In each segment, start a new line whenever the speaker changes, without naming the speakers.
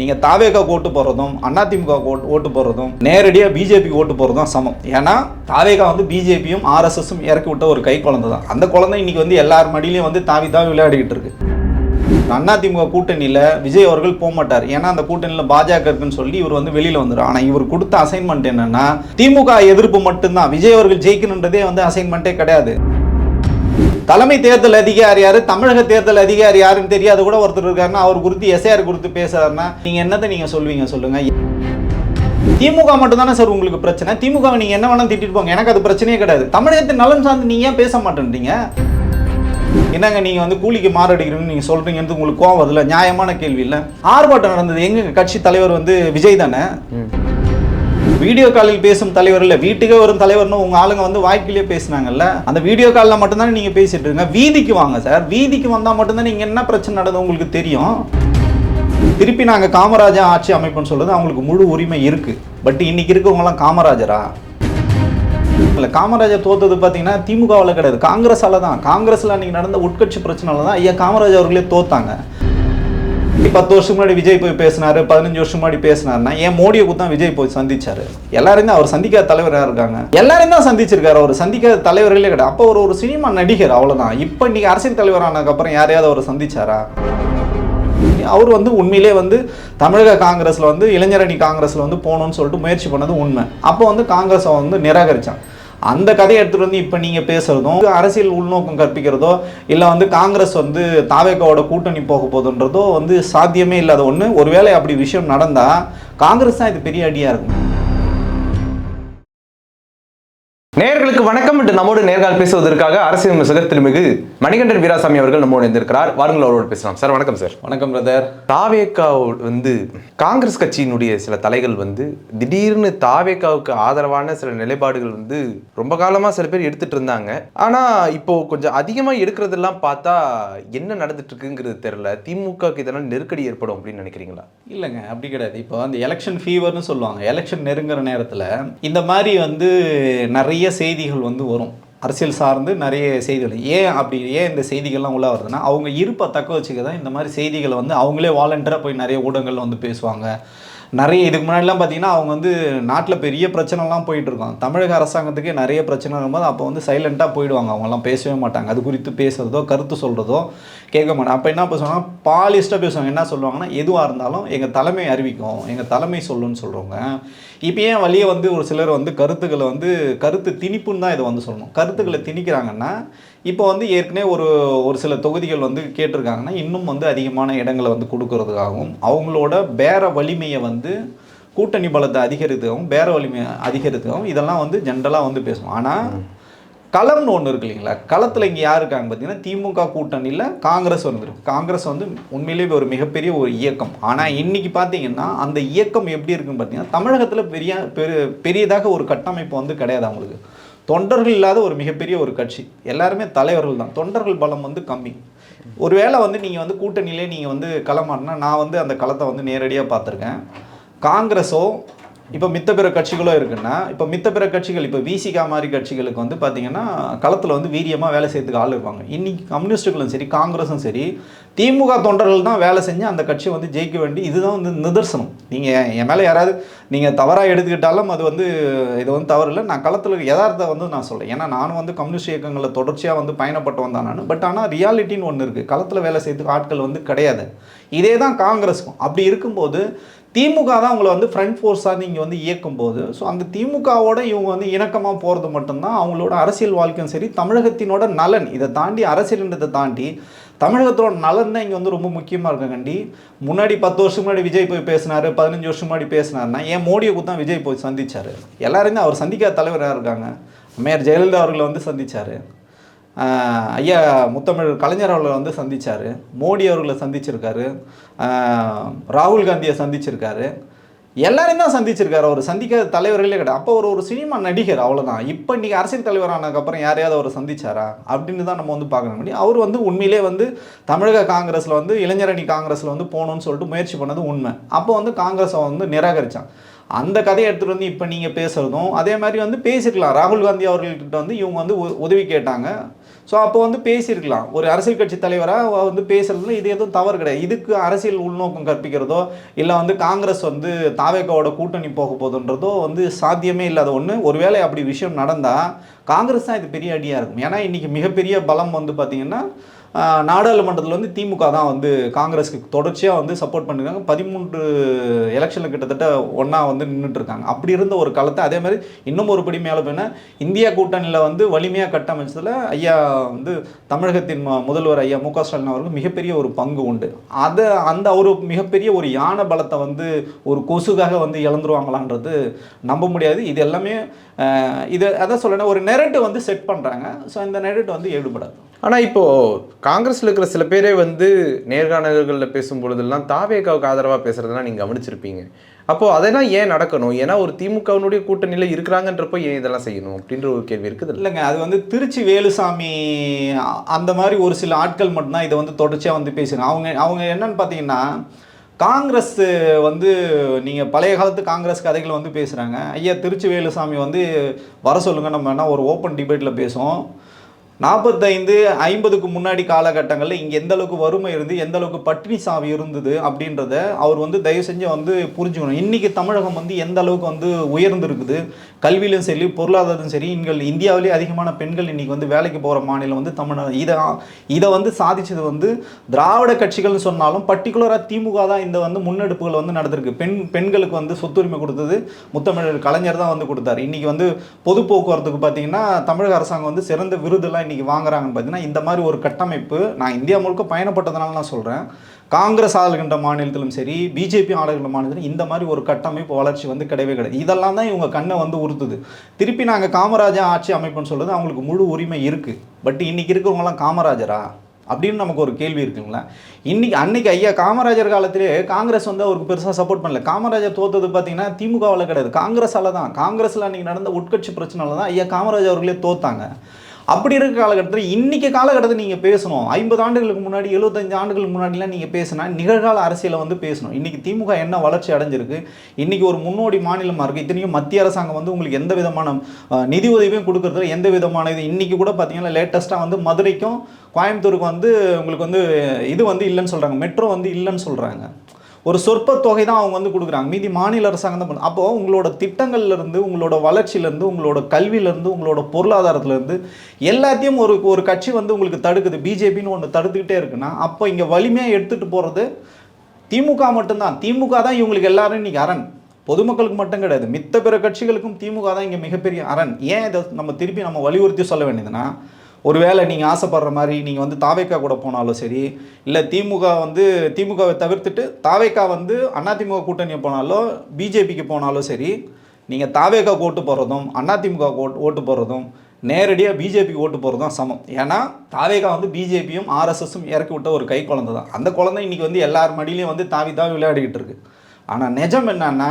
நீங்கள் தாவேகாவுக்கு ஓட்டு போகிறதும் அதிமுக ஓட்டு ஓட்டு போடுறதும் நேரடியாக பிஜேபிக்கு ஓட்டு போகிறதும் சமம். ஏன்னா தாவேகா வந்து பிஜேபியும் ஆர்எஸ்எஸும் இறக்கி விட்ட ஒரு கை குழந்தை தான். அந்த குழந்தை இன்னைக்கு வந்து எல்லார் மடியிலையும் வந்து தாவி தாவி விளையாடிக்கிட்டு இருக்கு. அதிமுக கூட்டணியில் விஜய் அவர்கள் போக மாட்டார். ஏன்னா அந்த கூட்டணியில் பாஜக இருக்குன்னு சொல்லி இவர் வந்து வெளியில் வந்துடும் ஆனால் இவர் கொடுத்த அசைன்மெண்ட் என்னன்னா திமுக எதிர்ப்பு மட்டும்தான். விஜய் அவர்கள் ஜெயிக்கணுன்றதே வந்து அசைன்மெண்ட்டே கிடையாது. தலைமை தேர்தல் அதிகாரி யாரு? தமிழக தேர்தல் அதிகாரி யாருன்னு தெரியாத கூட ஒருத்தர் இருக்காருன்னா அவர் குறித்து எஸ்ஐஆர் குறித்து பேசுறாருன்னா நீங்க என்னத்தை நீங்க சொல்வீங்க சொல்லுங்க. திமுக மட்டும் தானே சார் உங்களுக்கு பிரச்சனை? திமுக நீங்க என்ன வேணாலும் திட்டிட்டு போங்க. எனக்கு அது பிரச்சனையே கிடையாது. தமிழகத்தின் நலன் சார்ந்து நீங்க ஏன் பேச மாட்டேன்றீங்க? என்னங்க நீங்க வந்து கூலிக்கு மாரடிக்கிறீங்கன்னு நீங்க சொல்றீங்கன்னு உங்களுக்கு கோவம் வருதுல நியாயமான கேள்வி இல்லை. ஆர்ப்பாட்டம் நடந்தது எங்க? கட்சி தலைவர் வந்து விஜய் தானே? வீடியோ காலில் பேசும் தலைவர் இல்ல வீட்டுக்கே வரும் தலைவர்னு உங்க ஆளுங்க வந்து வாய்க்கிலேயே பேசுனாங்கல்ல அந்த வீடியோ காலில் மட்டும்தானே நீங்க பேசிட்டு இருங்க. வீதிக்கு வாங்க சார் வீதிக்கு வந்தா மட்டும்தான் நீங்க என்ன பிரச்சனை நடந்தது உங்களுக்கு தெரியும்? திருப்பி நாங்க காமராஜா ஆட்சி அமைப்புன்னு சொல்றது அவங்களுக்கு முழு உரிமை இருக்கு. பட் இன்னைக்கு இருக்கவங்களாம் காமராஜரா? இல்லை காமராஜர் தோத்தது பார்த்தீங்கன்னா திமுகவில் கிடையாது. காங்கிரஸால தான். காங்கிரஸில் அன்னைக்கு நடந்த உட்கட்சி பிரச்சனால தான் ஐயா காமராஜர் அவர்களே தோத்தாங்க. பத்து வருஷம் முன்னாடி விஜய் போய் பேசினாரு பதினஞ்சு வருஷம் முன்னாடி பேசினாருன்னா ஏன் மோடியை தான் விஜய் போய் சந்திச்சாரு? எல்லாரையும் தான் அவர் சந்திக்காத தலைவரா இருக்காங்க. எல்லாரையும் தான் சந்திச்சிருக்காரு அவர். சந்திக்காத தலைவர்களே கிடையாது. அப்போ ஒரு ஒரு சினிமா நடிகர் அவ்வளவுதான். இப்போ இன்னைக்கு அரசியல் தலைவர் ஆனதுக்கப்புறம் யாரையாவது அவர் சந்திச்சாரா? அவர் வந்து உண்மையிலே வந்து தமிழக காங்கிரஸ்ல வந்து இளைஞரணி காங்கிரஸ்ல வந்து போகணும்னு சொல்லிட்டு முயற்சி பண்ணது உண்மை. அப்போ வந்து காங்கிரஸை வந்து நிராகரிச்சான். அந்த கதையை எடுத்துட்டு வந்து இப்போ நீங்க பேசுறதும் அரசியல் உள்நோக்கம் கற்பிக்கிறதோ இல்லை வந்து காங்கிரஸ் வந்து தாவேக்காவோட கூட்டணி போக போகுதுன்றதோ வந்து சாத்தியமே இல்லாத ஒன்று ஒருவேளை அப்படி விஷயம் நடந்தா காங்கிரஸ் தான் இது பெரிய அடியா இருக்கும்.
நேயர்களுக்கு வணக்கம் என்று நம்மோடு நேர்கால் பேசுவதற்காக அரசியல் விமர்சகர் திருமிகு மணிகண்டன் வீராசாமி அவர்கள் நம்மோடு இருந்திருக்கிறார் வாருங்கள் அவரோடு பேசலாம். சார் வணக்கம் சார்.
வணக்கம் பிரதர்
தாவேக்கா வந்து காங்கிரஸ் கட்சியினுடைய சில தலைகள் வந்து திடீர்னு தாவேக்காவுக்கு ஆதரவான சில நிலைப்பாடுகள் வந்து ரொம்ப காலமா சில பேர் எடுத்துட்டு இருந்தாங்க. ஆனா இப்போ கொஞ்சம் அதிகமா எடுக்கிறதெல்லாம் பார்த்தா என்ன நடந்துட்டு இருக்குங்கிறது தெரியல. திமுகக்கு இதெல்லாம் நெருக்கடி ஏற்படும் அப்படின்னு நினைக்கிறீங்களா?
இல்லைங்க அப்படி கிடையாது. இப்போ அந்த எலெக்ஷன் ஃபீவர்னு சொல்லுவாங்க. எலெக்ஷன் நெருங்குற நேரத்தில் இந்த மாதிரி வந்து நிறைய நிறைய செய்திகள் வந்து வரும். அரசியல் சார்ந்து நிறைய செய்திகள். ஏன் அப்படி ஏன் இந்த செய்திகள்லாம் உள்ள வருதுன்னா அவங்க இருப்பை தக்க வச்சுக்க தான் இந்த மாதிரி செய்திகளை வந்து அவங்களே வாலண்டியராக போய் நிறைய ஊடகங்கள் வந்து பேசுவாங்க. நிறைய இதுக்கு முன்னாடிலாம் பார்த்தீங்கன்னா அவங்க வந்து நாட்டில் பெரிய பிரச்சனைலாம் போயிட்டுருக்கோம். தமிழக அரசாங்கத்துக்கே நிறைய பிரச்சனை இருக்கும்போது அப்போ வந்து சைலண்ட்டாக போயிடுவாங்க. அவங்கெல்லாம் பேசவே மாட்டாங்க. அது குறித்து பேசுகிறதோ கருத்து சொல்கிறதோ கேட்க மாட்டேன். அப்போ என்ன பேசுவாங்க பாலிஸ்ட்டாக பேசுவாங்க. என்ன சொல்லுவாங்கன்னா எதுவாக இருந்தாலும் எங்கள் தலைமை அறிவிக்கும். எங்கள் தலைமை சொல்லுன்னு சொல்கிறவங்க இப்போ ஏன் வழியே வந்து ஒரு சிலர் வந்து கருத்துக்களை வந்து கருத்து திணிப்புன்னு தான் இதை வந்து சொல்லணும். கருத்துக்களை திணிக்கிறாங்கன்னா இப்போ வந்து ஏற்கனவே ஒரு ஒரு சில தொகுதிகள் வந்து கேட்டிருக்காங்கன்னா இன்னும் வந்து அதிகமான இடங்களை வந்து கொடுக்கறதுக்காகவும் அவங்களோட பேர வலிமையை வந்து கூட்டணி பலத்தை அதிகரித்துக்கவும் பேர வலிமையை அதிகரித்துக்கவும் இதெல்லாம் வந்து ஜென்ரலாக வந்து பேசுவோம். ஆனால் களம்னு ஒன்று இருக்கு இல்லைங்களா? களத்தில் இங்கே யார் இருக்காங்க பார்த்தீங்கன்னா திமுக கூட்டணியில் காங்கிரஸ் வந்துருக்கு காங்கிரஸ் வந்து உண்மையிலேயே ஒரு மிகப்பெரிய ஒரு இயக்கம். ஆனால் இன்னைக்கு பார்த்தீங்கன்னா அந்த இயக்கம் எப்படி இருக்குன்னு பார்த்தீங்கன்னா தமிழகத்தில் பெரிய பெரிய பெரியதாக ஒரு கட்டமைப்பு வந்து கிடையாது அவங்களுக்கு. தொண்டர்கள் இல்லாத ஒரு மிகப்பெரிய ஒரு கட்சி. எல்லாருமே தலைவர்கள் தான். தொண்டர்கள் பலம் வந்து கம்மி. ஒருவேளை வந்து நீங்கள் வந்து கூட்டணியிலே நீங்கள் வந்து களமாடினா நான் வந்து அந்த களத்தை வந்து நேரடியாக பார்த்துருக்கேன். காங்கிரஸோ இப்போ மித்த பிற கட்சிகளும் இருக்குன்னா இப்போ மித்த பிற கட்சிகள் இப்போ விசிகா மாதிரி கட்சிகளுக்கு வந்து பார்த்தீங்கன்னா களத்தில் வந்து வீரியமாக வேலை செய்யறதுக்கு ஆள் இருப்பாங்க. இன்னைக்கு கம்யூனிஸ்ட்டுகளும் சரி காங்கிரஸும் சரி திமுக தொண்டர்கள் தான் வேலை செஞ்சு அந்த கட்சியை வந்து ஜெயிக்க வேண்டி இதுதான் வந்து நிதர்சனம். நீங்கள் என் மேலே யாராவது நீங்கள் தவறாக எடுத்துக்கிட்டாலும் அது வந்து இது வந்து தவறு இல்லை. நான் களத்தில் யதார்த்தம் வந்து நான் சொல்கிறேன் ஏன்னா நானும் வந்து கம்யூனிஸ்ட் இயக்கங்களில் தொடர்ச்சியாக வந்து பயணப்பட்டு வந்தான் நான். பட் ஆனால் ரியாலிட்டின்னு ஒன்று இருக்குது களத்தில் வேலை செய்யறதுக்கு ஆட்கள் வந்து கிடையாது. இதே தான் காங்கிரஸுக்கும். அப்படி இருக்கும்போது திமுக தான் உங்களை வந்து ஃப்ரண்ட் ஃபோர்ஸாக நீங்கள் வந்து இயக்கும் போது ஸோ அந்த திமுகவோட இவங்க வந்து இணக்கமாக போகிறது மட்டும்தான் அவங்களோட அரசியல் வாழ்க்கையும் சரி தமிழகத்தினோட நலன். இதை தாண்டி அரசியல்ன்றதை தாண்டி தமிழகத்தோட நலன் தான் இங்கே வந்து ரொம்ப முக்கியமாக இருக்கங்காண்டி கண்டி. முன்னாடி பத்து வருஷம் முன்னாடி விஜய் போய் பேசினார் பதினஞ்சு வருஷம் முன்னாடி பேசினாருன்னா ஏன் மோடியை தான் விஜய் போய் சந்திச்சாரு? எல்லாருமே அவர் சந்திக்காத தலைவராக இருக்காங்க. மேயர் ஜெயலலிதா அவர்களை வந்து சந்தித்தார் ஐயா முத்தமிழ் கலைஞர் அவர்களை வந்து சந்தித்தார் மோடி அவர்களை சந்திச்சிருக்காரு. ராகுல் காந்தியை சந்திச்சிருக்காரு. எல்லாரையும் தான் சந்திச்சிருக்காரு அவர். சந்திக்காத தலைவர்களே கிடையாது. அப்போ ஒரு ஒரு சினிமா நடிகர் அவ்வளோதான் இப்போ இன்றைக்கி அரசியல் தலைவர் ஆனதுக்கப்புறம் யாரையாவது அவர் சந்திச்சாரா? அப்படின்னு தான் நம்ம வந்து பார்க்கணும். முடியும் அவர் வந்து உண்மையிலே வந்து தமிழக காங்கிரஸில் வந்து இளைஞரணி காங்கிரஸில் வந்து போகணும்னு சொல்லிட்டு முயற்சி பண்ணது உண்மை. அப்போ வந்து காங்கிரஸை வந்து நிராகரித்தான் அந்த கதையை எடுத்துகிட்டு வந்து இப்போ நீங்கள் பேசுகிறதும் அதே மாதிரி வந்து பேசிருக்கலாம். ராகுல் காந்தி அவர்கள்கிட்ட வந்து இவங்க வந்து உ- உதவி கேட்டாங்க. ஸோ அப்போ வந்து பேசியிருக்கலாம். ஒரு அரசியல் கட்சி தலைவராக வந்து பேசுறதுல இது எதுவும் தவறு கிடையாது. இதுக்கு அரசியல் உள்நோக்கம் கற்பிக்கிறதோ இல்லை வந்து காங்கிரஸ் வந்து தாவேக்காவோட கூட்டணி போக போகுதுன்றதோ வந்து சாத்தியமே இல்லாத ஒன்று ஒருவேளை அப்படி விஷயம் நடந்தால் காங்கிரஸ் தான் இது பெரிய அடியாக இருக்கும். ஏன்னா இன்றைக்கி மிகப்பெரிய பலம் வந்து பார்த்திங்கன்னா நாடாளுமன்றத்தில் வந்து திமுக தான் வந்து காங்கிரஸுக்கு தொடர்ச்சியாக வந்து சப்போர்ட் பண்ணிருக்காங்க. பதிமூன்று எலெக்ஷனில் கிட்டத்தட்ட ஒன்றா வந்து நின்றுட்டு இருக்காங்க அப்படி இருந்த ஒரு காலத்தை அதே மாதிரி இன்னும் ஒரு படி மேலே போனால் இந்தியா கூட்டணியில் வந்து வலிமையாக கட்டமைச்சதில் ஐயா வந்து தமிழகத்தின் முதல்வர் ஐயா மு க ஸ்டாலின் அவருக்கு மிகப்பெரிய ஒரு பங்கு உண்டு. அதை அந்த ஒரு மிகப்பெரிய ஒரு யானை பலத்தை வந்து ஒரு கொசுக்காக வந்து இழந்துருவாங்களான்றது நம்ப முடியாது. இது எல்லாமே இது அதான் சொல்லணும் ஒரு நெரட்டு வந்து செட் பண்ணுறாங்க ஸோ இந்த நெரட்டு வந்து ஈடுபடாது
ஆனால் இப்போது காங்கிரஸில் இருக்கிற சில பேரே வந்து நேர்காணல்களில் பேசும் பொழுதெல்லாம் தாவேகாவுக்கு ஆதரவாக பேசுறதெல்லாம் நீங்கள் கவனிச்சிருப்பீங்க. அப்போது அதெல்லாம் ஏன் நடக்கணும்? ஏன்னா ஒரு திமுகவினுடைய கூட்டணியில் இருக்கிறாங்கன்றப்போ ஏன் இதெல்லாம் செய்யணும்? அப்படின்ற ஒரு கேள்வி இருக்குது
இல்லைங்க அது வந்து திருச்சி வேலுசாமி அந்த மாதிரி ஒரு சில ஆட்கள் மட்டும்தான் இதை வந்து தொடர்ச்சியாக வந்து பேசுகிறாங்க அவங்க அவங்க என்னன்னு பார்த்தீங்கன்னா காங்கிரஸ் வந்து நீங்கள் பழைய காலத்து காங்கிரஸ் கதைகளை வந்து பேசுகிறாங்க ஐயா திருச்சி வேலுசாமி வந்து வர சொல்லுங்கள் நம்ம என்ன ஒரு ஓப்பன் டிபேட்டில் பேசுவோம். நாற்பத்தைந்து ஐம்பதுக்கு முன்னாடி காலகட்டங்களில் இங்கே எந்த அளவுக்கு வறுமை இருந்து எந்த அளவுக்கு பட்டினி சாவி இருந்தது அப்படின்றத அவர் வந்து தயவு செஞ்சு வந்து புரிஞ்சுக்கணும். இன்றைக்கி தமிழகம் வந்து எந்த அளவுக்கு வந்து உயர்ந்திருக்குது. கல்வியிலும் சரி பொருளாதாரத்திலும் சரி இங்கள் இந்தியாவிலே அதிகமான பெண்கள் இன்றைக்கி வந்து வேலைக்கு போகிற மாநிலம் வந்து தமிழ்நாடு. இதை இதை வந்து சாதிச்சது வந்து திராவிட கட்சிகள்னு சொன்னாலும் பர்டிகுலராக திமுக தான் இந்த வந்து முன்னெடுப்புகள் வந்து நடந்திருக்கு. பெண் பெண்களுக்கு வந்து சொத்துரிமை கொடுத்தது முத்தமிழர் கலைஞர் தான் வந்து கொடுத்தாரு. இன்றைக்கி வந்து பொது போக்குவரத்துக்கு பார்த்தீங்கன்னா தமிழக அரசாங்கம் வந்து சிறந்த விருதெல்லாம் இன்றைக்கி வாங்குறாங்கன்னு பார்த்தீங்கன்னா இந்த மாதிரி ஒரு கட்டமைப்பு நான் இந்தியா முழுக்க பயணப்பட்டதுனால நான் சொல்கிறேன் காங்கிரஸ் ஆளுகின்ற மாநிலத்திலும் சரி பிஜேபி ஆளுகின்ற மாநிலத்திலும் இந்த மாதிரி ஒரு கட்டமைப்பு வளர்ச்சி வந்து கிடையவே கிடையாது. இதெல்லாம் தான் இவங்க கண்ணை வந்து உறுத்துது. திருப்பி நாங்கள் காமராஜா ஆட்சி அமைப்புன்னு சொல்கிறது அவங்களுக்கு முழு உரிமை இருக்குது பட் இன்னைக்கு இருக்கிறவங்களாம் காமராஜரா? அப்படின்னு நமக்கு ஒரு கேள்வி இருக்குங்களா? இன்னைக்கு அன்னைக்கு ஐயா காமராஜர் காலத்திலே காங்கிரஸ் வந்து அவருக்கு பெருசாக சப்போர்ட் பண்ணல. காமராஜர் தோத்தது பார்த்தீங்கன்னா திமுகவில் கிடையாது. காங்கிரஸால தான். காங்கிரஸில் அன்னைக்கு நடந்த உட்கட்சி பிரச்சனால தான் ஐயா காமராஜர் அவர்களே தோத்தாங்க. அப்படி இருக்க காலகட்டத்தில் இன்றைக்கி காலகட்டத்தில் நீங்கள் பேசணும். ஐம்பது ஆண்டுகளுக்கு முன்னாடி எழுபத்தஞ்சு ஆண்டுகளுக்கு முன்னாடிலாம் நீங்கள் பேசினா நிகழ்கால அரசியலை வந்து பேசணும். இன்றைக்கி திமுக என்ன வளர்ச்சி அடைஞ்சிருக்கு? இன்றைக்கி ஒரு முன்னோடி மாநிலமாக இருக்குது இத்தனையும் மத்திய அரசாங்கம் வந்து உங்களுக்கு எந்த விதமான நிதி உதவியும் கொடுக்கறதுல எந்த விதமான இது? இன்றைக்கி கூட பார்த்தீங்கன்னா லேட்டஸ்ட்டாக வந்து மதுரைக்கும் கோயம்புத்தூருக்கு வந்து உங்களுக்கு வந்து இது வந்து இல்லைன்னு சொல்கிறாங்க மெட்ரோ வந்து இல்லைன்னு சொல்கிறாங்க ஒரு சொற்ப தொகை தான் அவங்க வந்து கொடுக்குறாங்க. மீதி மாநில அரசாங்கம் தான் பண்ணும். அப்போது உங்களோட திட்டங்கள்லேருந்து உங்களோட வளர்ச்சியிலேருந்து உங்களோட கல்வியிலேருந்து உங்களோட பொருளாதாரத்துலேருந்து எல்லாத்தையும் ஒரு ஒரு கட்சி வந்து உங்களுக்கு தடுக்குது. பிஜேபின்னு ஒன்று தடுத்துக்கிட்டே இருக்குன்னா அப்போ இங்கே வலிமையாக எடுத்துகிட்டு போகிறது திமுக மட்டும்தான். திமுக தான் இவங்களுக்கு எல்லாரும் இன்றைக்கி அரண். பொதுமக்களுக்கு மட்டும் கிடையாது. மித்த பிற கட்சிகளுக்கும் திமுக தான் இங்கே மிகப்பெரிய அரண். ஏன் இதை நம்ம திருப்பி நம்ம வலியுறுத்தி சொல்ல வேண்டியதுன்னா ஒருவேளை நீங்கள் ஆசைப்படுற மாதிரி நீங்கள் வந்து தாவேக்கா கூட போனாலும் சரி இல்லை திமுக வந்து திமுகவை தவிர்த்துட்டு தாவேக்கா வந்து அதிமுக கூட்டணி போனாலும் பிஜேபிக்கு போனாலும் சரி நீங்கள் தாவேக்கா ஓட்டு போடுறதும் அதிமுக ஓட்டு ஓட்டு போடுறதும் நேரடியாக பிஜேபிக்கு ஓட்டு போகிறதும் சமம். ஏன்னா தாவேகா வந்து பிஜேபியும் ஆர்எஸ்எஸும் இறக்கி விட்ட ஒரு கை குழந்தை தான் அந்த குழந்தை இன்றைக்கி வந்து எல்லார் மடியிலையும் வந்து தாவி தாவி விளையாடிக்கிட்டு இருக்கு. ஆனால் நிஜம் என்னன்னா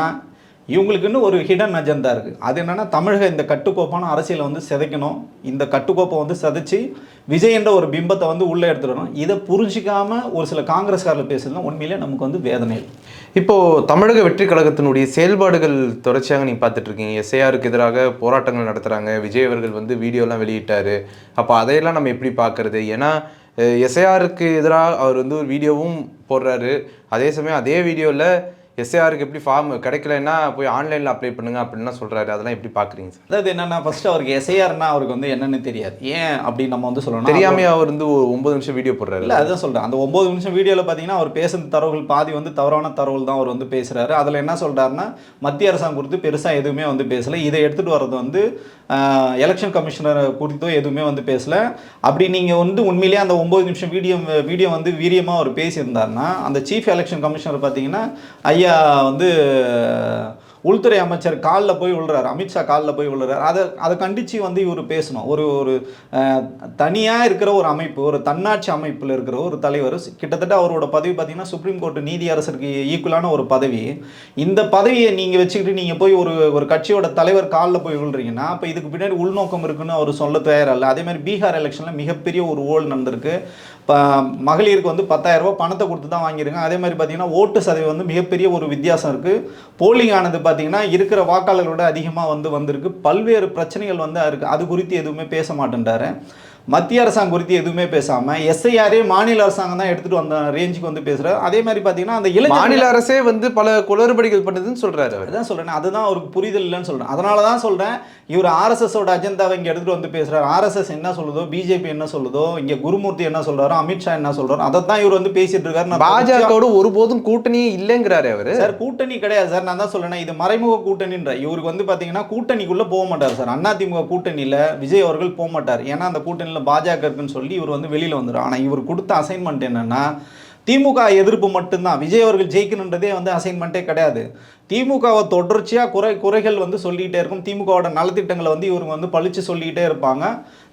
இவங்களுக்குன்னு ஒரு ஹிடன் அஜெண்டா இருக்குது அது என்னென்னா தமிழக இந்த கட்டுக்கோப்பான அரசியலை வந்து சிதைக்கணும். இந்த கட்டுக்கோப்பை வந்து சிதைச்சி விஜய் என்ற ஒரு பிம்பத்தை வந்து உள்ளே எடுத்துடணும். இதை புரிஞ்சிக்காமல் ஒரு சில காங்கிரஸ்காரர்கள் பேசுறதுலாம் உண்மையிலே நமக்கு வந்து வேதனை
இப்போது தமிழக வெற்றி கழகத்தினுடைய செயல்பாடுகள் தொடர்ச்சியாக நீங்கள் பார்த்துட்ருக்கீங்க. எஸ்ஐஆருக்கு எதிராக போராட்டங்கள் நடத்துகிறாங்க விஜய் அவர்கள் வந்து வீடியோலாம் வெளியிட்டார். அப்போ அதையெல்லாம் நம்ம எப்படி பார்க்குறது? ஏன்னா எஸ்ஐஆருக்கு எதிராக அவர் வந்து ஒரு வீடியோவும் போடுறாரு. அதே சமயம் அதே வீடியோவில் எஸ்ஐஆருக்கு எப்படி ஃபார்ம் கிடைக்கலன்னா போய் ஆன்லைனில் அப்ளை பண்ணுங்க அப்படின்லாம் சொல்றாரு. அதெல்லாம் எப்படி பார்க்குறீங்க சார்
அதாவது என்னன்னா ஃபர்ஸ்ட் அவருக்கு எஸ்ஐஆர்னா அவருக்கு வந்து என்னன்னு தெரியாது. ஏன் அப்படின்னு நம்ம வந்து சொல்லணும்
தெரியாமே அவர் வந்து ஒரு ஒன்பது நிமிஷம் வீடியோ போடுறாரு.
இல்லை அதுதான் சொல்கிறேன் அந்த ஒம்பது நிமிஷம் வீடியோவில் பார்த்தீங்கன்னா அவர் பேசுன தரவுகள் பாதி வந்து தவறான தரவுகள் தான் அவர் வந்து பேசுகிறாரு அதில் என்ன சொல்கிறாருன்னா மத்திய அரசாங்கம் குறித்து பெருசாக எதுவுமே வந்து பேசலை. இதை எடுத்துகிட்டு வர்றது வந்து எலெக்ஷன் கமிஷனரை குறித்தோ எதுவுமே வந்து பேசலை. அப்படி நீங்கள் வந்து உண்மையிலேயே அந்த ஒம்பது நிமிஷம் வீடியோ வீடியோ வந்து வீரியமாக அவர் பேசியிருந்தாருன்னா அந்த சீஃப் எலெக்ஷன் கமிஷனர் பார்த்தீங்கன்னா ஐயா வந்து உள்துறை அமைச்சர் காலில் போய் விழுறாரு அமித்ஷா காலில் போய் விழுறாரு. அதை அதை கண்டித்து வந்து இவர் பேசணும். ஒரு ஒரு தனியாக இருக்கிற ஒரு அமைப்பு ஒரு தன்னாட்சி அமைப்பில் இருக்கிற ஒரு தலைவர் கிட்டத்தட்ட அவரோட பதவி பார்த்தீங்கன்னா சுப்ரீம் கோர்ட் நீதி அரசருக்கு ஈக்குவலான ஒரு பதவி. இந்த பதவியை நீங்கள் வச்சுக்கிட்டு நீங்கள் போய் ஒரு ஒரு கட்சியோட தலைவர் காலில் போய் விழுறீங்கன்னா அப்போ இதுக்கு பின்னாடி உள்நோக்கம் இருக்குன்னு அவர் சொல்ல தயாரில்லை அதேமாதிரி பீகார் எலெக்ஷனில் மிகப்பெரிய ஒரு ஓல் நடந்திருக்கு. இப்போ மகளிருக்கு வந்து பத்தாயிரரூபா பணத்தை கொடுத்து தான் வாங்கியிருக்காங்க. அதே மாதிரி பார்த்தீங்கன்னா ஓட்டு சதவீதம் வந்து மிகப்பெரிய ஒரு வித்தியாசம் இருக்குது போலிங் ஆனது பார்த்தீங்கன்னா இருக்கிற வாக்காளர்களோட அதிகமாக வந்து வந்திருக்கு. பல்வேறு பிரச்சனைகள் வந்து இருக்குது அது குறித்து எதுவுமே பேச மாட்டேன்றாரு. மத்திய அரசாங்கம் குறித்து எதுவுமே பேசாமல் எஸ்ஐஆரே மாநில அரசாங்கம் தான் எடுத்துகிட்டு வந்த ரேஞ்சுக்கு வந்து பேசுகிறார் அதே மாதிரி பார்த்தீங்கன்னா அந்த இளைஞர்கள்
மாநில அரசே வந்து பல குளறுபடிகள் பண்ணுதுன்னு சொல்றாரு அவர்.
அதான் சொல்றேன் அதுதான் அவருக்கு புரிதல் இல்லைன்னு சொல்றேன். அதனால தான் சொல்றேன் இவர் ஆர்எஸ்எஸோட அஜெண்டாவை இங்கே எடுத்துட்டு வந்து பேசுறாரு. ஆர்எஸ்எஸ் என்ன சொல்லுதோ பிஜேபி என்ன சொல்லுதோ இங்க குருமூர்த்தி என்ன சொல்றாரோ அமித்ஷா என்ன சொல்றாரோ அதை தான் இவர் வந்து பேசிட்டு இருக்காரு.
பாஜகவோட ஒருபோதும் கூட்டணியே இல்லைங்கிறாரு அவரு.
சார் கூட்டணி கிடையாது சார். நான் தான் சொல்றேன் இது மறைமுக கூட்டணின்ற. இவருக்கு வந்து பாத்தீங்கன்னா கூட்டணிக்குள்ள போக மாட்டார் சார். அதிமுக கூட்டணியில விஜய் அவர்கள் போக மாட்டார். ஏன்னா அந்த கூட்டணியில பாஜக இருக்குன்னு சொல்லி இவர் வந்து வெளியில் வந்துடும் ஆனால் இவர் கொடுத்த அசைன்மெண்ட் என்னன்னா திமுக எதிர்ப்பு மட்டும்தான். விஜய் அவர்கள் ஜெயிக்கணுன்றதே வந்து அசைன்மெண்ட்டே கிடையாது. திமுகவை தொடர்ச்சியாக குறை குறைகள் வந்து சொல்லிகிட்டே இருக்கும். திமுகவோட நலத்திட்டங்களை வந்து இவங்க வந்து பழித்து சொல்லிக்கிட்டே இருப்பாங்க.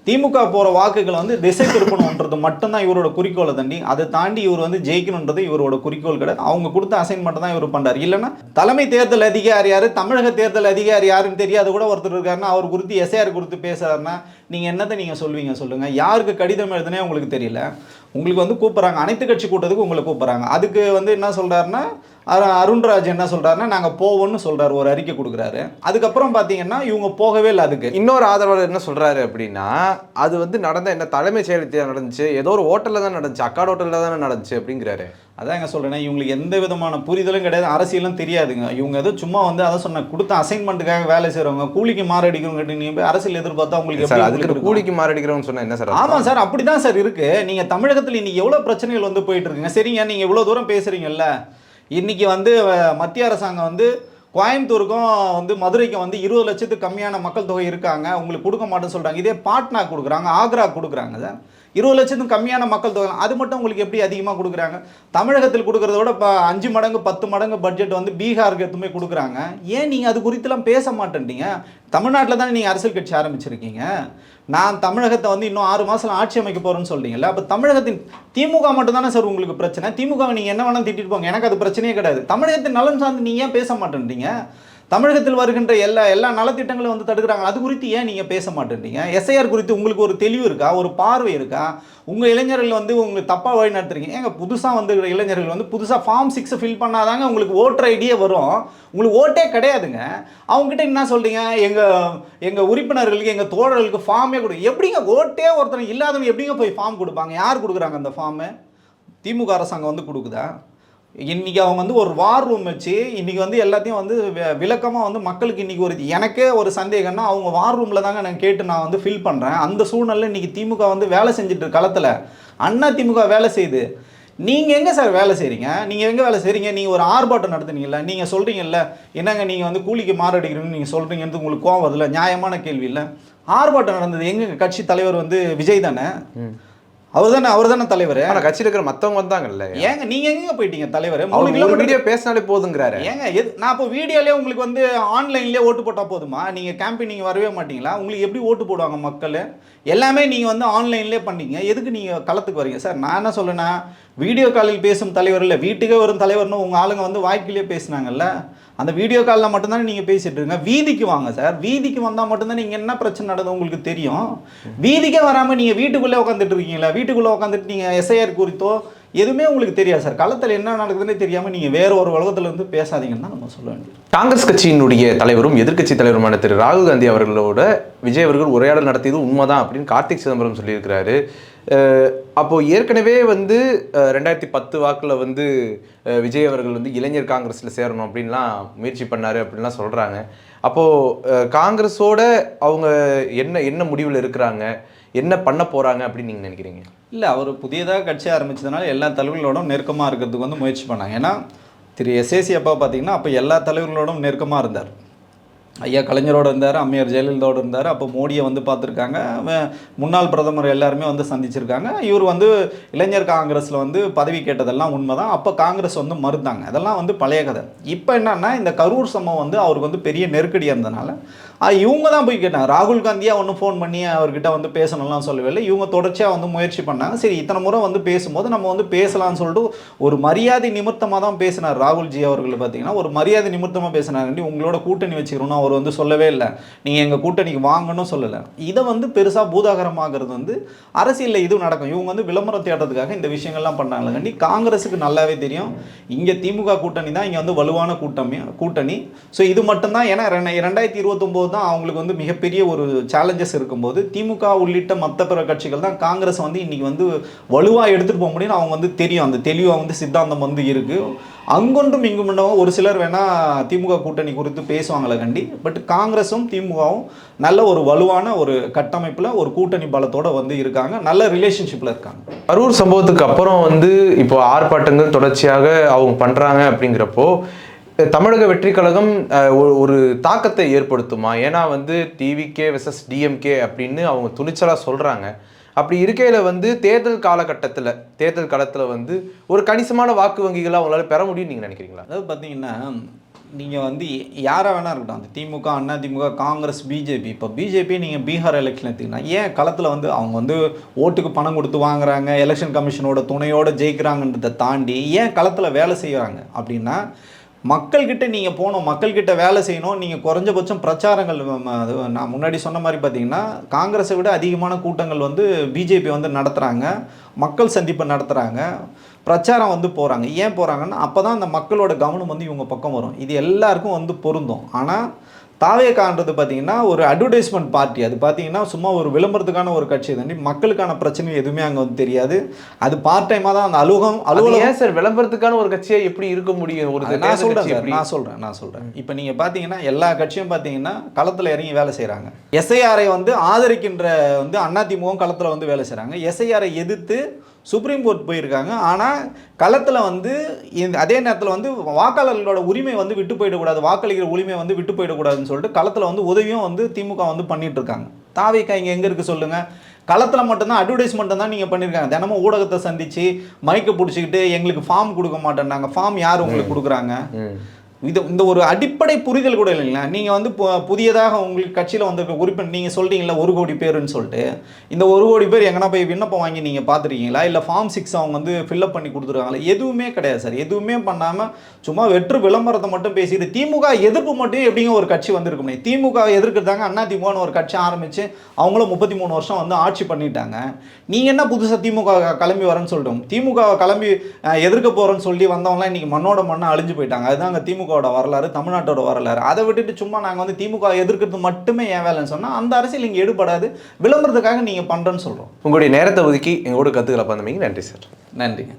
திமுக போகிற வாக்குகளை வந்து திசை திருப்பணுன்றது மட்டும்தான் இவரோட குறிக்கோளை தாண்டி அதை தாண்டி இவர் வந்து ஜெயிக்கணுன்றது இவரோட குறிக்கோள் கிடையாது. அவங்க கொடுத்த அசைன்மெண்ட் தான் இவர் பண்ணார் இல்லைன்னா தலைமை தேர்தல் அதிகாரி யாரு தமிழக தேர்தல் அதிகாரி யாருன்னு தெரியாது கூட ஒருத்தர் இருக்காருன்னா அவர் குறித்து எஸ்ஐஆர் குறித்து பேசுறாருன்னா நீங்க என்னத்தை நீங்க சொல்வீங்க சொல்லுங்க. யாருக்கு கடிதம் எழுதுனே உங்களுக்கு தெரியல. உங்களுக்கு வந்து கூப்பிட்றாங்க. அனைத்து கட்சி கூட்டத்துக்கு உங்களை கூப்பிட்றாங்க. அதுக்கு வந்து என்ன சொல்றாருன்னா அருண்ராஜ் என்ன சொல்றாருன்னா நாங்க போவோம்னு சொல்றாரு ஒரு அறிக்கை கொடுக்குறாரு. அதுக்கப்புறம் பாத்தீங்கன்னா இவங்க போகவே இல்லை அதுக்கு.
இன்னொரு ஆதரவாளர் என்ன சொல்றாரு அப்படின்னா அது வந்து நடந்த என்ன தலைமைச் செயலகத்தில் நடந்துச்சு ஏதோ ஒரு ஹோட்டல்ல தான் நடந்துச்சு அக்காட் ஹோட்டல்ல தானே நடந்துச்சு அப்படிங்கிறாரு.
அதான் எங்க சொல்றேன் இவங்களுக்கு எந்த விதமான புரிதலும் கிடையாது அரசியலும் தெரியாதுங்க. இவங்க ஏதோ சும்மா வந்து அதை சொன்ன கொடுத்த அசைன்மெண்ட்டுக்காக வேலை செய்றவங்க கூலிக்கு மாரடிக்கிறவங்க நீங்க போய் அரசியல் எதிர்பார்த்தா உங்களுக்கு
சார் அதுக்கு? கூலிக்கு மாரடிக்கிறோம்னு சொன்னா என்ன சார்
ஆமா சார் அப்படிதான் சார் இருக்கு. நீங்க தமிழகத்துல இன்னைக்கு எவ்வளவு பிரச்சனைகள் வந்து போயிட்டு இருக்குங்க. சரிங்க நீங்க இவ்வளவு தூரம் பேசுறீங்கல்ல இன்றைக்கி வந்து மத்திய அரசாங்கம் வந்து கோயம்புத்தூருக்கும் வந்து மதுரைக்கும் வந்து இருபது லட்சத்துக்கு கம்மியான மக்கள் தொகை இருக்காங்க. உங்களுக்கு கொடுக்க மாட்டேன்னு சொல்கிறாங்க இதே பாட்னா கொடுக்குறாங்க ஆக்ரா கொடுக்குறாங்க. சார் இருபது லட்சத்துக்கு கம்மியான மக்கள் தொகை. அது மட்டும் உங்களுக்கு எப்படி அதிகமாக கொடுக்குறாங்க? தமிழகத்தில் கொடுக்குறத விட இப்போ அஞ்சு மடங்கு பத்து மடங்கு பட்ஜெட் வந்து பீகாருக்கு எதுவுமே கொடுக்குறாங்க. ஏன் நீங்கள் அது குறித்துலாம் பேச மாட்டேன்றீங்க? தமிழ்நாட்டில் தானே நீங்கள் அரசியல் கட்சி ஆரம்பிச்சிருக்கீங்க. நான் தமிழகத்தை வந்து இன்னும் ஆறு மாதம் ஆட்சி அமைக்க போகிறேன்னு சொல்றீங்கல்ல அப்போ தமிழகத்தின் திமுக மட்டும் தானே சார் உங்களுக்கு பிரச்சனை? திமுக நீங்கள் என்ன வேணாலும் திட்டிட்டு போங்க. எனக்கு அது பிரச்சனையே கிடையாது. தமிழகத்தின் நலன் சார்ந்து நீங்கள் ஏன் பேச மாட்டேன்றீங்க? தமிழகத்தில் வருகின்ற எல்லா எல்லா நலத்திட்டங்களும் வந்து தடுக்கிறாங்க. அது குறித்து ஏன் நீங்கள் பேச மாட்டேன்றீங்க? எஸ்ஐஆர் குறித்து உங்களுக்கு ஒரு தெளிவு இருக்கா? ஒரு பார்வை இருக்கா? உங்கள் இளைஞர்கள் வந்து உங்களுக்கு தப்பாக வழி நடத்துறீங்க. ஏங்க புதுசாக வந்துருக்கிற இளைஞர்கள் வந்து புதுசாக ஃபார்ம் சிக்ஸை ஃபில் பண்ணாதாங்க உங்களுக்கு ஓட்டர் ஐடியே வரும். உங்களுக்கு ஓட்டே கிடையாதுங்க. அவங்ககிட்ட என்ன சொல்கிறீங்க எங்கள் எங்கள் உறுப்பினர்களுக்கு எங்கள் தோழர்களுக்கு ஃபார்மே கொடு எப்படிங்க ஓட்டே ஒருத்தர் இல்லாதவங்க எப்படிங்க போய் ஃபார்ம் கொடுப்பாங்க? யார் கொடுக்குறாங்க அந்த ஃபார்மு திமுக அரசாங்கம் வந்து கொடுக்குதா? இன்றைக்கி அவங்க வந்து ஒரு வார் ரூம் வச்சு இன்றைக்கி வந்து எல்லாத்தையும் வந்து வி- வந்து மக்களுக்கு இன்றைக்கி ஒரு எனக்கே ஒரு சந்தேகம்னா அவங்க வார் ரூமில் தாங்க நான் கேட்டு நான் வந்து ஃபில் பண்ணுறேன் அந்த சூழ்நிலை இன்றைக்கி திமுக வந்து வேலை செஞ்சுட்டு களத்தில் அண்ணா திமுக வேலை செய்யுது. நீங்கள் எங்கே சார் வேலை செய்கிறீங்க நீங்கள் எங்கே வேலை செய்கிறீங்க நீங்கள் ஒரு ஆர்ப்பாட்டம் நடத்துனீங்கல்ல? நீங்கள் சொல்கிறீங்கல்ல என்னங்க நீங்கள் வந்து கூலிக்கு மாரடிக்கிறீங்கன்னு நீங்கள் சொல்றீங்கன்னு உங்களுக்கு கோவம் வருதுல்ல? நியாயமான கேள்வி இல்லை. ஆர்ப்பாட்டம் நடந்தது எங்கள் கட்சி தலைவர் வந்து விஜய் தானே? அவர் தானே அவர் தானே தலைவர்.
ஆனா கட்சியில் இருக்கிற மத்தவங்க வந்தாங்கல்ல.
ஏங்க நீங்க எங்க போயிட்டீங்க தலைவர்? மூணு கிலோமீட்டர்
வீடியோ பேசினாலே போதுங்கிறாரு.
ஏங்க எது நான் இப்போ வீடியோலேயே உங்களுக்கு வந்து ஆன்லைன்லேயே ஓட்டு போட்டால் போதுமா? நீங்கள் கேம்பெயின் நீங்கள் வரவே மாட்டீங்களா? உங்களுக்கு எப்படி ஓட்டு போடுவாங்க மக்கள்? எல்லாமே நீங்கள் வந்து ஆன்லைன்லேயே பண்ணீங்க. எதுக்கு நீங்கள் களத்துக்கு வரீங்க? சார் நான் என்ன சொல்லேன்னா வீடியோ காலில் பேசும் தலைவர் இல்லை வீட்டுக்கே வரும் தலைவர்னு உங்கள் ஆளுங்க வந்து வாய்க்கிலே பேசுனாங்கல்ல அந்த வீடியோ காலில் மட்டும்தானே நீங்கள் பேசிகிட்டு இருங்க வீதிக்கு வாங்க சார் வீதிக்கு வந்தால் மட்டும்தான் நீங்கள் என்ன பிரச்சனை நடந்தது உங்களுக்கு தெரியும்? வீதிக்கே வராமல் நீங்கள் வீட்டுக்குள்ளே உட்காந்துட்டு இருக்கீங்களா? வீட்டுக்குள்ளே உட்காந்துட்டு நீங்கள் எஸ்ஐஆர் குறித்தோ எதுவுமே உங்களுக்கு தெரியாது சார் களத்தில் என்ன நடக்குதுன்னு தெரியாமல் நீங்கள் வேற ஒரு உலகத்தில் இருந்து பேசாதீங்கன்னு தான் நம்ம சொல்ல வேண்டியது.
காங்கிரஸ் கட்சியினுடைய தலைவரும் எதிர்க்கட்சி தலைவருமான திரு ராகுல் காந்தி அவர்களோட விஜய் அவர்கள் உரையாடல் நடத்தியது உண்மைதான் அப்படின்னு கார்த்திக் சிதம்பரம் சொல்லியிருக்கிறாரு. அப்போது ஏற்கனவே வந்து ரெண்டாயிரத்தி பத்து வாக்கில் வந்து விஜய் அவர்கள் வந்து இளைஞர் காங்கிரஸில் சேரணும் அப்படின்லாம் முயற்சி பண்ணார் அப்படின்லாம் சொல்கிறாங்க அப்போது காங்கிரஸோட அவங்க என்ன என்ன முடிவில் இருக்கிறாங்க? என்ன பண்ண போகிறாங்க அப்படின்னு நீங்கள் நினைக்கிறீங்க?
இல்லை அவர் புதியதாக கட்சி ஆரம்பிச்சதுனால எல்லா தலைவர்களோடும் நெருக்கமாக இருக்கிறதுக்கு வந்து முயற்சி பண்ணாங்க. ஏன்னா திரு எஸ்ஏசி அப்பா பார்த்தீங்கன்னா அப்போ எல்லா தலைவர்களோடும் நெருக்கமாக இருந்தார். ஐயா கலைஞரோட இருந்தார் அம்மையார் ஜெயலலிதாவோடு இருந்தார். அப்போ மோடியை வந்து பார்த்துருக்காங்க. முன்னாள் பிரதமர் எல்லாருமே வந்து சந்திச்சிருக்காங்க. இவர் வந்து இளைஞர் காங்கிரஸில் வந்து பதவி கேட்டதெல்லாம் உண்மை தான் அப்போ காங்கிரஸ் வந்து மறுத்தாங்க. அதெல்லாம் வந்து பழைய கதை. இப்போ என்னென்னா இந்த கரூர் சம்பவம் வந்து அவருக்கு வந்து பெரிய நெருக்கடியாக இருந்தனால இவங்க தான் போய் கேட்டாங்க. ராகுல் காந்தியாக ஒன்றும் ஃபோன் பண்ணி அவர்கிட்ட வந்து பேசணும்லாம் சொல்லவே இல்லை. இவங்க தொடர்ச்சியாக வந்து முயற்சி பண்ணாங்க. சரி இத்தனை முறை வந்து பேசும்போது நம்ம வந்து பேசலாம்னு சொல்லிட்டு ஒரு மரியாதை நிமித்தமாக தான் பேசினார் ராகுல்ஜி அவர்கள் பார்த்தீங்கன்னா. ஒரு மரியாதை நிமித்தமாக பேசினார் உங்களோட கூட்டணி வச்சுக்கணும்னு அவர் வந்து சொல்லவே இல்லை. நீங்கள் எங்கள் கூட்டணிக்கு வாங்கணும் சொல்லலை. இதை வந்து பெருசாக பூதாகரமாகிறது வந்து அரசியலில் இதுவும் நடக்கும். இவங்க வந்து விளம்பரம் தேடுறதுக்காக இந்த விஷயங்கள்லாம் பண்ணாங்களாண்டி. காங்கிரஸுக்கு நல்லாவே தெரியும். இங்கே திமுக கூட்டணி தான் இங்கே வந்து வலுவான கூட்டமி கூட்டணி. ஸோ இது மட்டும்தான். ஏன்னா ரெண்டாயிரத்தி இருபத்தொம்போது தான் அவங்களுக்கு வந்து மிகப்பெரிய ஒரு சேலஞ்சஸ் இருக்கும்போது திமுக உள்ளிட்ட மற்ற பிற கட்சிகள் தான் காங்கிரஸ் வந்து இன்றைக்கி வந்து வலுவாக எடுத்துகிட்டு போக முடியும்னு அவங்க வந்து தெரியும். அந்த தெளிவாக வந்து சித்தாந்தம் வந்து இருக்குது அங்கொன்றும் இங்கும் இன்னும் ஒரு சிலர் வேணால் திமுக கூட்டணி குறித்து பேசுவாங்களே கண்டி. பட் காங்கிரஸும் திமுகவும் நல்ல ஒரு வலுவான ஒரு கட்டமைப்பில் ஒரு கூட்டணி பலத்தோடு வந்து இருக்காங்க. நல்ல ரிலேஷன்ஷிப்பில் இருக்காங்க.
கரூர் சம்பவத்துக்கு அப்புறம் வந்து இப்போ ஆர்ப்பாட்டங்கள் தொடர்ச்சியாக அவங்க பண்ணுறாங்க அப்படிங்கிறப்போ தமிழக வெற்றி கழகம் ஒரு- ஒரு தாக்கத்தை ஏற்படுத்துமா? ஏன்னா வந்து டிவிகே விசஸ் டிஎம்கே அப்படின்னு அவங்க துணிச்சலாக சொல்கிறாங்க அப்படி இருக்கையில் வந்து தேர்தல் காலகட்டத்தில் தேர்தல் காலத்தில் வந்து ஒரு கணிசமான வாக்கு வங்கிகளை அவங்களால பெற முடியும்னு நீங்கள் நினைக்கிறீங்களா?
அதாவது பார்த்தீங்கன்னா நீங்கள் வந்து யாராக வேணா இருக்கட்டும். அந்த திமுக அண்ணா திமுக காங்கிரஸ் பிஜேபி இப்போ பிஜேபி நீங்கள் பீகார் எலெக்ஷன் எடுத்தீங்கன்னா ஏன் களத்தில் வந்து அவங்க வந்து ஓட்டுக்கு பணம் கொடுத்து வாங்குறாங்க எலெக்ஷன் கமிஷனோட துணையோடு ஜெயிக்கிறாங்கன்றதை தாண்டி ஏன் களத்தில் வேலை செய்கிறாங்க அப்படின்னா மக்கள்கிட்ட நீங்கள் போகணும் மக்கள்கிட்ட வேலை செய்யணும் நீங்கள் குறைஞ்சபட்சம் பிரச்சாரங்கள் அது நான் முன்னாடி சொன்ன மாதிரி பார்த்தீங்கன்னா காங்கிரஸை விட அதிகமான கூட்டங்கள் வந்து பிஜேபி வந்து நடத்துகிறாங்க மக்கள் சந்திப்பு நடத்துகிறாங்க பிரச்சாரம் வந்து போகிறாங்க ஏன் போகிறாங்கன்னா அப்போ தான் அந்த மக்களோட கவனம் வந்து இவங்க பக்கம் வரும். இது எல்லாருக்கும் வந்து பொருந்தும். ஆனால் தாவேக்கான்றது பார்த்தீங்கன்னா ஒரு அட்வர்டைஸ்மெண்ட் பார்ட்டி அது பார்த்தீங்கன்னா சும்மா ஒரு விளம்பரத்துக்கான ஒரு கட்சி தாண்டி மக்களுக்கான பிரச்சனை எதுவுமே அங்கே வந்து தெரியாது. அது பார்ட் டைமாக தான் அந்த அலுவலகம் அலுவலகம்
ஏன் சார்? விளம்பரத்துக்கான ஒரு கட்சியா எப்படி இருக்க முடியும்? ஒரு
நான்
கட்சி
சார் நான் சொல்றேன் நான் சொல்றேன். இப்போ நீங்க பாத்தீங்கன்னா எல்லா கட்சியும் பாத்தீங்கன்னா களத்துல இறங்கி வேலை செய்றாங்க. எஸ்ஐஆரை வந்து ஆதரிக்கின்ற வந்து அதிமுகவும் களத்துல வந்து வேலை செய்றாங்க. எஸ்ஐஆரை எதிர்த்து சுப்ரீம் கோர்ட் போயிருக்காங்க. ஆனால் களத்தில் வந்து அதே நேரத்தில் வந்து வாக்காளர்களோட உரிமை வந்து விட்டு போயிடக்கூடாது. வாக்களிக்கிற உரிமை வந்து விட்டு போயிடக்கூடாதுன்னு சொல்லிட்டு களத்தில் வந்து உதவியும் வந்து திமுக வந்து பண்ணிட்டு இருக்காங்க தாவிக்கா இங்கே எங்கே இருக்குது சொல்லுங்கள் களத்தில் மட்டும்தான் அட்வர்டைஸ்மெண்ட் தான் நீங்கள் பண்ணியிருக்காங்க தினமும் ஊடகத்தை சந்திச்சு மைக்கை பிடிச்சிக்கிட்டு எங்களுக்கு ஃபார்ம் கொடுக்க மாட்டேன்னாங்க. ஃபார்ம் யார் உங்களுக்கு கொடுக்குறாங்க. இது இந்த ஒரு அடிப்படை புரிதல் கூட இல்லைங்களா? நீங்கள் வந்து பு- புதியதாக உங்களுக்கு கட்சியில் வந்திருக்க உறுப்பினர் நீங்கள் சொல்கிறீங்களா ஒரு கோடி பேருன்னு சொல்லிட்டு. இந்த ஒரு கோடி பேர் எங்கன்னா போய் விண்ணப்பம் வாங்கி நீங்கள் பார்த்துருக்கீங்களா இல்லை ஃபார்ம் சிக்ஸ் அவங்க வந்து ஃபில்அப் பண்ணி கொடுத்துருக்காங்களா? எதுவுமே கிடையாது சார். எதுவுமே பண்ணாமல் சும்மா வெற்று விளம்பரத்தை மட்டும் பேசிட்டு திமுக எதிர்ப்பு மட்டும் எப்படிங்க ஒரு கட்சி வந்திருக்க முடியும்? திமுக எதிர்க்கிறதாங்க அண்ணா திமுகன்னு ஒரு கட்சி ஆரம்பித்து அவங்களும் முப்பத்தி மூணு வருஷம் வந்து ஆட்சி பண்ணிட்டாங்க. நீங்கள் என்ன புதுசாக திமுக கிளம்பி வரேன்னு சொல்லிட்டோம் திமுக கிளம்பி எதிர்க்க போகிறேன்னு சொல்லி வந்தவங்களாம் இன்றைக்கி மண்ணோட மண்ணை அழிஞ்சு போயிட்டாங்க. அதுதாங்க திமுகவோட வரலாறு தமிழ்நாட்டோட வரலாறு. அதை விட்டுட்டு சும்மா நாங்கள் வந்து திமுக எதிர்க்கிறது மட்டுமே ஏன் வேலைன்னு சொன்னால் அந்த அரசியல் இங்கே எடுபடாது விளம்பரத்துக்காக நீங்கள் பண்ணுறேன்னு சொல்கிறோம்
உங்களுடைய நேரத்தை ஒதுக்கி எங்களோட கத்துக்களை பண்ணீங்க நன்றி சார்.
நன்றிங்க.